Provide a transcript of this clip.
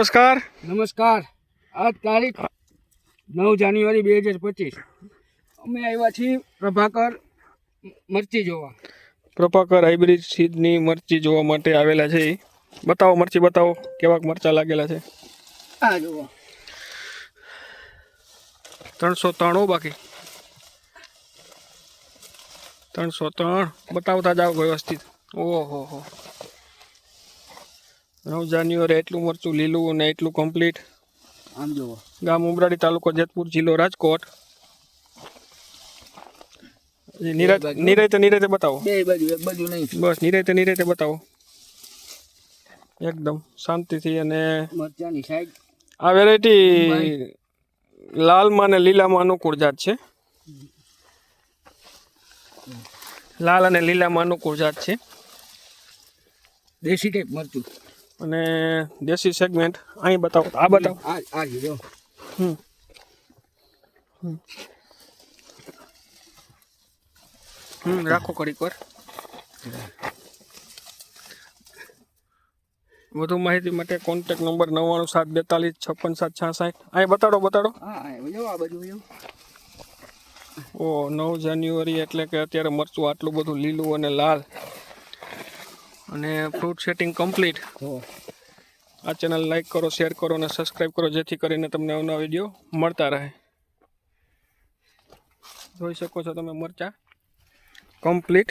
નમસ્કાર. નમસ્કાર. આજ તારીખ નવ જાન્યુઆરી બે હજાર પચીસ. અમે આવ્યા છીએ પ્રભાકર મરચી જોવા. પ્રભાકર હાઇબ્રિડ સીડની મરચી જોવા માટે આવેલા છે. બતાવો મરચી બતાવો. કેવાક મરચા લાગેલા છે? આ જોવા. ત્રણસો ત્રણ બાકી. ત્રણસો ત્રણ. બતાવતા જાઓ વ્યવસ્થિત. ઓહો હો. નવ જાન્યુઆરી એટલું મરચું લીલું અને એટલું કમ્પ્લીટ આમ જુઓ ગામ ઉમરાડી તાલુકો જેતપુર જિલ્લો રાજકોટ. નિરાતે નિરાતે બતાવો. બે બાજુ એક બાજુ નહીં. બસ નિરાતે નિરાતે બતાવો. એકદમ શાંતિથી અને મરચાની સાઈડ આ વેરાયટી લાલમાં અને લીલામાં અનુકૂળ જાત છે. લાલ અને લીલામાં અનુકૂળ જાત છે. દેશી ટાઈપ મરચું. અને દેશી સેગમેન્ટ અહીં બતાવો. આ બતાવો. આ જો હમ. હમ. રાખો કડીક વાર. વધુ માહિતી માટે કોન્ટેક્ટ નંબર નવ્વાણું સાત બેતાલીસ છપ્પન સાત છાસઠ. અહીં બતાડો બતાડો. ઓ નવ જાન્યુઆરી એટલે કે અત્યારે મરચું આટલું બધું લીલું અને લાલ. અને ફ્રૂટ સેટિંગ કમ્પ્લીટ આ ચેનલ લાઈક કરો શેર કરો અને સબસ્ક્રાઈબ કરો જેથી કરીને તમને અવનવા વીડિયો મળતા રહે. જોઈ શકો છો તમે મરચા. કમ્પ્લીટ